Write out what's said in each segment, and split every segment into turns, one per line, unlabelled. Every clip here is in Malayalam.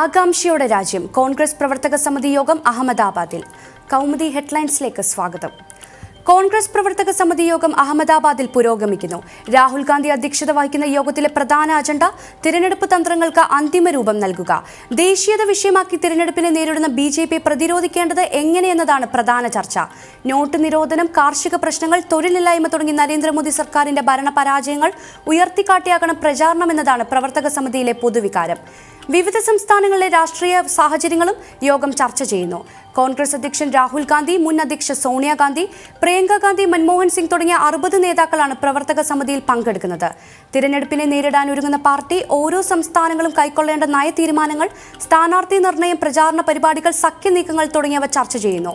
ആകാംക്ഷയോടെ രാജ്യം കോൺഗ്രസ് പ്രവർത്തക സമിതി യോഗം അഹമ്മദാബാദിൽ കൗമുദി ഹെഡ്ലൈൻസിലേക്ക് സ്വാഗതം കോൺഗ്രസ് പ്രവർത്തക സമിതി യോഗം അഹമ്മദാബാദിൽ പുരോഗമിക്കുന്നു രാഹുൽ ഗാന്ധി അധ്യക്ഷത വഹിക്കുന്ന യോഗത്തിലെ പ്രധാന അജണ്ട തിരഞ്ഞെടുപ്പ് തന്ത്രങ്ങൾക്ക് അന്തിമ രൂപം നൽകുക ദേശീയത വിഷയമാക്കി തിരഞ്ഞെടുപ്പിനെ നേരിടുന്ന ബി ജെ പി പ്രതിരോധിക്കേണ്ടത് എങ്ങനെയെന്നതാണ് പ്രധാന ചർച്ച നോട്ട് നിരോധനം കാർഷിക പ്രശ്നങ്ങൾ തൊഴിലില്ലായ്മ തുടങ്ങി നരേന്ദ്രമോദി സർക്കാരിന്റെ ഭരണ പരാജയങ്ങൾ ഉയർത്തിക്കാട്ടിയാകണം പ്രചാരണം എന്നതാണ് പ്രവർത്തക സമിതിയിലെ പൊതുവികാരം വിവിധ സംസ്ഥാനങ്ങളിലെ രാഷ്ട്രീയ സാഹചര്യങ്ങളും യോഗം ചർച്ച ചെയ്യുന്നു കോൺഗ്രസ് അധ്യക്ഷൻ രാഹുൽ ഗാന്ധി മുൻ അധ്യക്ഷ സോണിയാഗാന്ധി പ്രിയങ്ക ഗാന്ധി മൻമോഹൻ സിംഗ് തുടങ്ങിയ അറുപത് നേതാക്കളാണ് പ്രവർത്തക സമിതിയിൽ പങ്കെടുക്കുന്നത് തിരഞ്ഞെടുപ്പിനെ നേരിടാൻ ഒരുങ്ങുന്ന പാർട്ടി ഓരോ സംസ്ഥാനങ്ങളും കൈക്കൊള്ളേണ്ട നയ തീരുമാനങ്ങൾ സ്ഥാനാർത്ഥി നിർണയം പ്രചാരണ പരിപാടികൾ സഖ്യ നീക്കങ്ങൾ തുടങ്ങിയവ ചർച്ച ചെയ്യുന്നു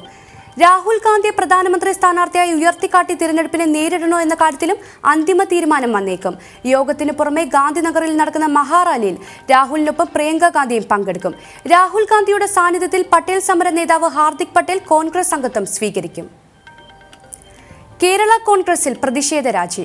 രാഹുൽ ഗാന്ധിയെ പ്രധാനമന്ത്രി സ്ഥാനാർത്ഥിയായി ഉയർത്തിക്കാട്ടി തിരഞ്ഞെടുപ്പിനെ നേരിടണോ എന്ന കാര്യത്തിലും അന്തിമ തീരുമാനം വന്നേക്കും യോഗത്തിന് പുറമെ ഗാന്ധിനഗറിൽ നടക്കുന്ന മഹാറാലിയിൽ രാഹുലിനൊപ്പം പ്രിയങ്ക ഗാന്ധിയും പങ്കെടുക്കും രാഹുൽ ഗാന്ധിയുടെ സാന്നിധ്യത്തിൽ പട്ടേൽ സമര നേതാവ് ഹാർദിക് പട്ടേൽ കോൺഗ്രസ് അംഗത്വം സ്വീകരിക്കും കേരള കോൺഗ്രസിൽ പ്രതിഷേധ രാജി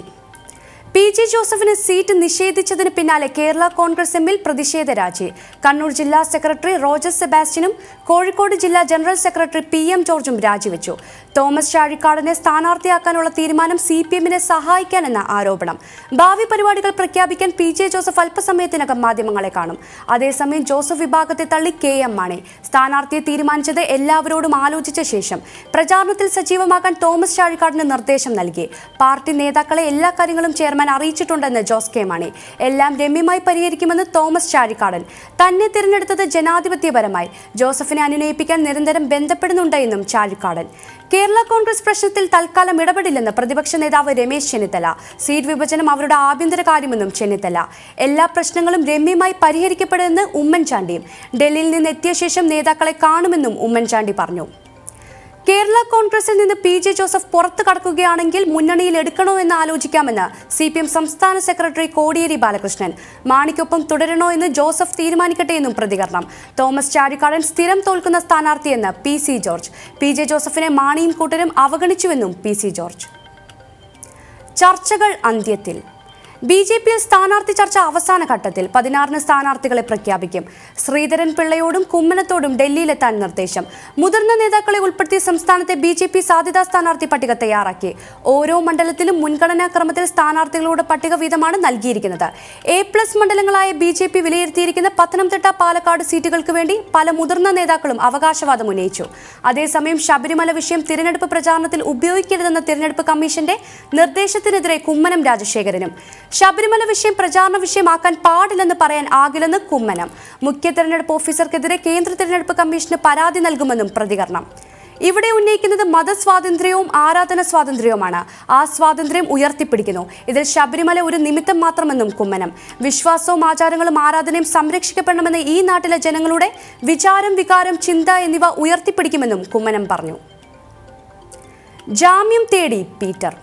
പി ജെ ജോസഫിന് സീറ്റ് നിഷേധിച്ചതിന് പിന്നാലെ കേരള കോൺഗ്രസ് എമ്മിൽ പ്രതിഷേധ രാജി കണ്ണൂർ ജില്ലാ സെക്രട്ടറി റോജർ സെബാസ്റ്റ്യനും കോഴിക്കോട് ജില്ലാ ജനറൽ സെക്രട്ടറി പി എം ജോർജും രാജിവെച്ചു തോമസ് ചാഴിക്കാടിനെ സ്ഥാനാർത്ഥിയാക്കാനുള്ള തീരുമാനം സി പി എമ്മിനെ സഹായിക്കാനെന്ന ആരോപണം ഭാവി പരിപാടികൾ പ്രഖ്യാപിക്കാൻ പി ജെ ജോസഫ് അല്പസമയത്തിനകം മാധ്യമങ്ങളെ കാണും അതേസമയം ജോസഫ് വിഭാഗത്തെ തള്ളി കെ എം മാണി സ്ഥാനാർത്ഥിയെ തീരുമാനിച്ചത് എല്ലാവരോടും ആലോചിച്ച ശേഷം പ്രചാരണത്തിൽ സജീവമാക്കാൻ തോമസ് ചാഴിക്കാടിന് നിർദ്ദേശം നൽകി പാർട്ടി നേതാക്കളെ എല്ലാ കാര്യങ്ങളും ചെയർമാൻ ഞാൻ അറിയിച്ചിട്ടുണ്ടെന്ന് ജോസ് കെ മാണി എല്ലാം രമ്യമായി പരിഹരിക്കുമെന്ന് തോമസ് ചാഴിക്കാടൻ തന്നെ തിരഞ്ഞെടുത്തത് ജനാധിപത്യപരമായി ജോസഫിനെ അനുനയിപ്പിക്കാൻ നിരന്തരം ബന്ധപ്പെടുന്നുണ്ട് എന്നും ചാഴിക്കാടൻ കേരള കോൺഗ്രസ് പ്രശ്നത്തിൽ തൽക്കാലം ഇടപെടില്ലെന്ന് പ്രതിപക്ഷ നേതാവ് രമേശ് ചെന്നിത്തല സീറ്റ് വിഭജനം അവരുടെ ആഭ്യന്തര കാര്യമെന്നും ചെന്നിത്തല എല്ലാ പ്രശ്നങ്ങളും രമ്യമായി പരിഹരിക്കപ്പെടുമെന്ന് ഉമ്മൻചാണ്ടിയും ഡൽഹിയിൽ നിന്ന് എത്തിയ ശേഷം നേതാക്കളെ കാണുമെന്നും ഉമ്മൻചാണ്ടി പറഞ്ഞു കേരള കോൺഗ്രസിൽ നിന്ന് പി ജെ ജോസഫ് പുറത്തു കടക്കുകയാണെങ്കിൽ മുന്നണിയിൽ എടുക്കണോ എന്ന് ആലോചിക്കാമെന്ന് സി പി എം സംസ്ഥാന സെക്രട്ടറി കോടിയേരി ബാലകൃഷ്ണൻ മാണിക്കൊപ്പം തുടരണോ എന്ന് ജോസഫ് തീരുമാനിക്കട്ടെ എന്നും പ്രതികരണം തോമസ് ചാരിക്കാടൻ സ്ഥിരം തോൽക്കുന്ന സ്ഥാനാർത്ഥിയെന്ന് P C George P J ജോസഫിനെ മാണിയും കൂട്ടരും അവഗണിച്ചുവെന്നും പി സി ജോർജ് ചർച്ചകൾ അന്ത്യത്തിൽ ബി ജെ പിയിൽ സ്ഥാനാർത്ഥി ചർച്ച അവസാന ഘട്ടത്തിൽ പതിനാറിന് സ്ഥാനാർത്ഥികളെ പ്രഖ്യാപിക്കും ശ്രീധരൻ പിള്ളയോടും കുമ്മനത്തോടും ഡൽഹിയിലെത്താൻ നിർദ്ദേശം മുതിർന്ന നേതാക്കളെ ഉൾപ്പെടുത്തി സംസ്ഥാനത്തെ ബി ജെ പി സാധ്യതാ സ്ഥാനാർത്ഥി പട്ടിക തയ്യാറാക്കി ഓരോ മണ്ഡലത്തിലും മുൻഗണനാക്രമത്തിൽ സ്ഥാനാർത്ഥികളുടെ പട്ടിക വീതമാണ് നൽകിയിരിക്കുന്നത് എ പ്ലസ് മണ്ഡലങ്ങളായ ബി ജെ പി വിലയിരുത്തിയിരിക്കുന്ന പത്തനംതിട്ട പാലക്കാട് സീറ്റുകൾക്ക് വേണ്ടി പല മുതിർന്ന നേതാക്കളും അവകാശവാദം ഉന്നയിച്ചു അതേസമയം ശബരിമല വിഷയം തിരഞ്ഞെടുപ്പ് പ്രചാരണത്തിൽ ഉപയോഗിക്കരുതെന്ന തിരഞ്ഞെടുപ്പ് കമ്മീഷന്റെ നിർദ്ദേശത്തിനെതിരെ കുമ്മനം രാജശേഖരനും ശബരിമല വിഷയം പ്രചാരണ വിഷയമാക്കാൻ പാടില്ലെന്ന് പറയാൻ ആകില്ലെന്ന് കുമ്മനം മുഖ്യ തെരഞ്ഞെടുപ്പ് ഓഫീസർക്കെതിരെ കേന്ദ്ര തെരഞ്ഞെടുപ്പ് കമ്മീഷന് പരാതി നൽകുമെന്നും പ്രതികരണം ഇവിടെ ഉന്നയിക്കുന്നത് മതസ്വാതന്ത്ര്യവും ആരാധന സ്വാതന്ത്ര്യവുമാണ് ആ സ്വാതന്ത്ര്യം ഉയർത്തിപ്പിടിക്കുന്നു ഇതിൽ ശബരിമല ഒരു നിമിത്തം മാത്രമെന്നും കുമ്മനം വിശ്വാസവും ആചാരങ്ങളും ആരാധനയും സംരക്ഷിക്കപ്പെടണമെന്ന് ഈ നാട്ടിലെ ജനങ്ങളുടെ വിചാരം വികാരം ചിന്ത എന്നിവ ഉയർത്തിപ്പിടിക്കുമെന്നും കുമ്മനം പറഞ്ഞു ജാമ്യം തേടി പീറ്റർ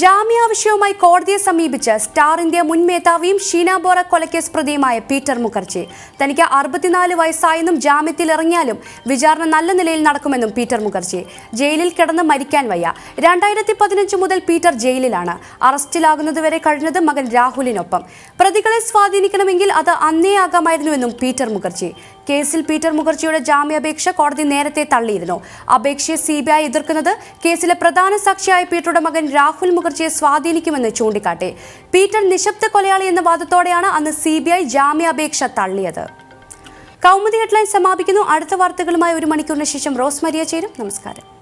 ജാമ്യാവശ്യവുമായി കോടതിയെ സമീപിച്ച സ്റ്റാർ ഇന്ത്യ മുൻ മേധാവിയും ഷീന ബോറ കൊലക്കേസ് പ്രതിയുമായ പീറ്റർ മുഖർജി തനിക്ക് അറുപത്തിനാല് വയസ്സായെന്നും ജാമ്യത്തിൽ ഇറങ്ങിയാലും വിചാരണ നല്ല നിലയിൽ നടക്കുമെന്നും പീറ്റർ മുഖർജി ജയിലിൽ കിടന്ന് മരിക്കാൻ വയ്യ രണ്ടായിരത്തി പതിനഞ്ച് മുതൽ പീറ്റർ ജയിലിലാണ് അറസ്റ്റിലാകുന്നതുവരെ കഴിഞ്ഞത് മകൻ രാഹുലിനൊപ്പം പ്രതികളെ സ്വാധീനിക്കണമെങ്കിൽ അത് അന്നേ ആകാമായിരുന്നുവെന്നും പീറ്റർ മുഖർജി കേസിൽ പീറ്റർ മുഖർജിയുടെ ജാമ്യാപേക്ഷ കോടതി നേരത്തെ തള്ളിയിരുന്നു അപേക്ഷയെ സി എതിർക്കുന്നത് കേസിലെ പ്രധാന സാക്ഷിയായ പീറ്ററുടെ മകൻ രാഹുൽ മുഖർജിയെ സ്വാധീനിക്കുമെന്ന് ചൂണ്ടിക്കാട്ടി പീറ്റർ നിശബ്ദ കൊലയാളി എന്ന വാദത്തോടെയാണ് അന്ന് സി ബി ഐ ജാമ്യാപേക്ഷ തള്ളിയത് കൗമുദി ഹെഡ്ലൈൻ സമാപിക്കുന്നു അടുത്ത വാർത്തകളുമായി ഒരു മണിക്കൂറിന് ശേഷം മരിയ ചേരും നമസ്കാരം